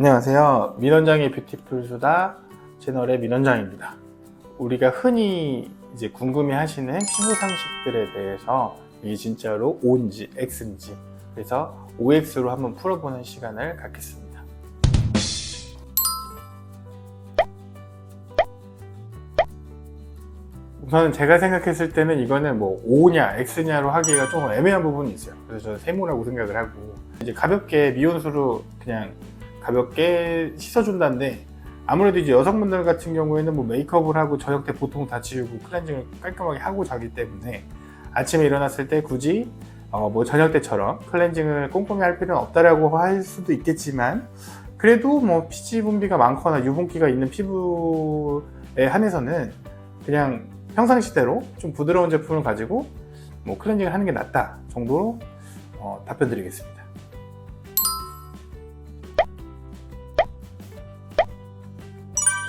안녕하세요. 민원장의 뷰티풀 수다 채널의 민원장입니다. 우리가 흔히 이제 궁금해 하시는 피부 상식들에 대해서 이게 진짜로 O인지 X인지 그래서 OX로 한번 풀어보는 시간을 갖겠습니다. 우선 제가 생각했을 때는 이거는 뭐 O냐 X냐로 하기가 조금 애매한 부분이 있어요. 그래서 저는 세모라고 생각을 하고 이제 가볍게 미온수로 그냥 가볍게 씻어준다는데 아무래도 이제 여성분들 같은 경우에는 뭐 메이크업을 하고 저녁 때 보통 다 지우고 클렌징을 깔끔하게 하고 자기 때문에 아침에 일어났을 때 굳이 어, 뭐 저녁 때처럼 클렌징을 꼼꼼히 할 필요는 없다라고 할 수도 있겠지만 그래도 뭐 피지 분비가 많거나 유분기가 있는 피부에 한해서는 그냥 평상시대로 좀 부드러운 제품을 가지고 뭐 클렌징을 하는 게 낫다 정도로 어, 답변 드리겠습니다.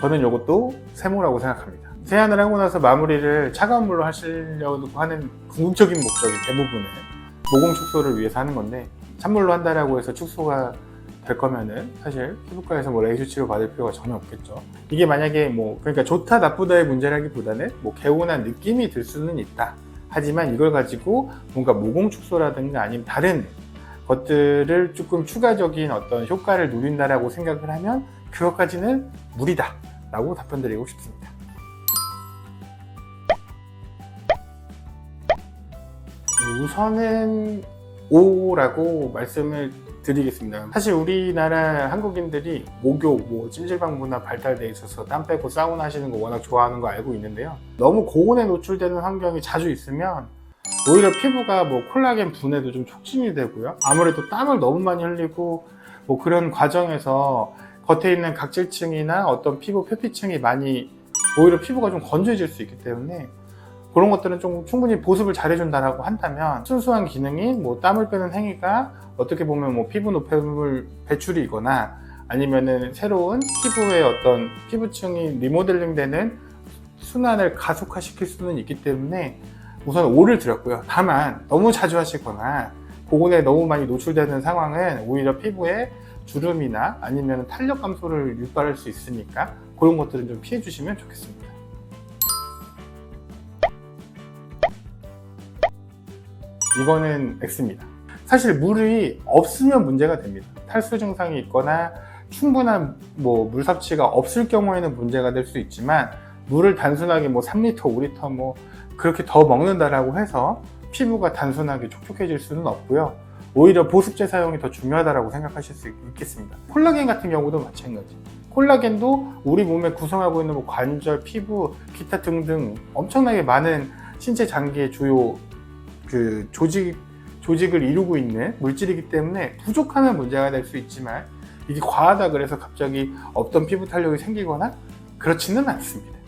저는 이것도 세모라고 생각합니다. 세안을 하고 나서 마무리를 차가운 물로 하시려고 하는 궁극적인 목적이 대부분은 모공 축소를 위해서 하는 건데 찬물로 한다라고 해서 축소가 될 거면은 사실 피부과에서 뭐 레이저 치료 받을 필요가 전혀 없겠죠. 이게 만약에 뭐 그러니까 좋다 나쁘다의 문제라기보다는 뭐 개운한 느낌이 들 수는 있다. 하지만 이걸 가지고 뭔가 모공 축소라든가 아니면 다른 것들을 조금 추가적인 어떤 효과를 누린다라고 생각을 하면 그것까지는 무리다. 라고 답변 드리고 싶습니다. 우선은 O라고 말씀을 드리겠습니다. 사실 우리나라 한국인들이 목욕, 뭐 찜질방 문화 발달돼 있어서 땀 빼고 사우나 하시는 거 워낙 좋아하는 거 알고 있는데요. 너무 고온에 노출되는 환경이 자주 있으면 오히려 피부가 뭐 콜라겐 분해도 좀 촉진이 되고요. 아무래도 땀을 너무 많이 흘리고 뭐 그런 과정에서 겉에 있는 각질층이나 어떤 피부 표피층이 많이 오히려 피부가 좀 건조해질 수 있기 때문에 그런 것들은 좀 충분히 보습을 잘해준다라고 한다면 순수한 기능이 뭐 땀을 빼는 행위가 어떻게 보면 뭐 피부 노폐물 배출이거나 아니면은 새로운 피부의 어떤 피부층이 리모델링 되는 순환을 가속화시킬 수는 있기 때문에 우선 5를 드렸고요. 다만 너무 자주 하시거나 고온에 너무 많이 노출되는 상황은 오히려 피부에 주름이나 아니면 탄력 감소를 유발할 수 있으니까 그런 것들은 좀 피해 주시면 좋겠습니다. 이거는 X입니다. 사실 물이 없으면 문제가 됩니다. 탈수 증상이 있거나 충분한 뭐 물 섭취가 없을 경우에는 문제가 될 수 있지만 물을 단순하게 뭐 3리터, 5리터 뭐 그렇게 더 먹는다라고 해서 피부가 단순하게 촉촉해질 수는 없고요. 오히려 보습제 사용이 더 중요하다고 생각하실 수 있겠습니다. 콜라겐 같은 경우도 마찬가지. 콜라겐도 우리 몸에 구성하고 있는 뭐 관절, 피부, 기타 등등 엄청나게 많은 신체 장기의 주요 그 조직 조직을 이루고 있는 물질이기 때문에 부족하면 문제가 될 수 있지만 이게 과하다 그래서 갑자기 없던 피부 탄력이 생기거나 그렇지는 않습니다.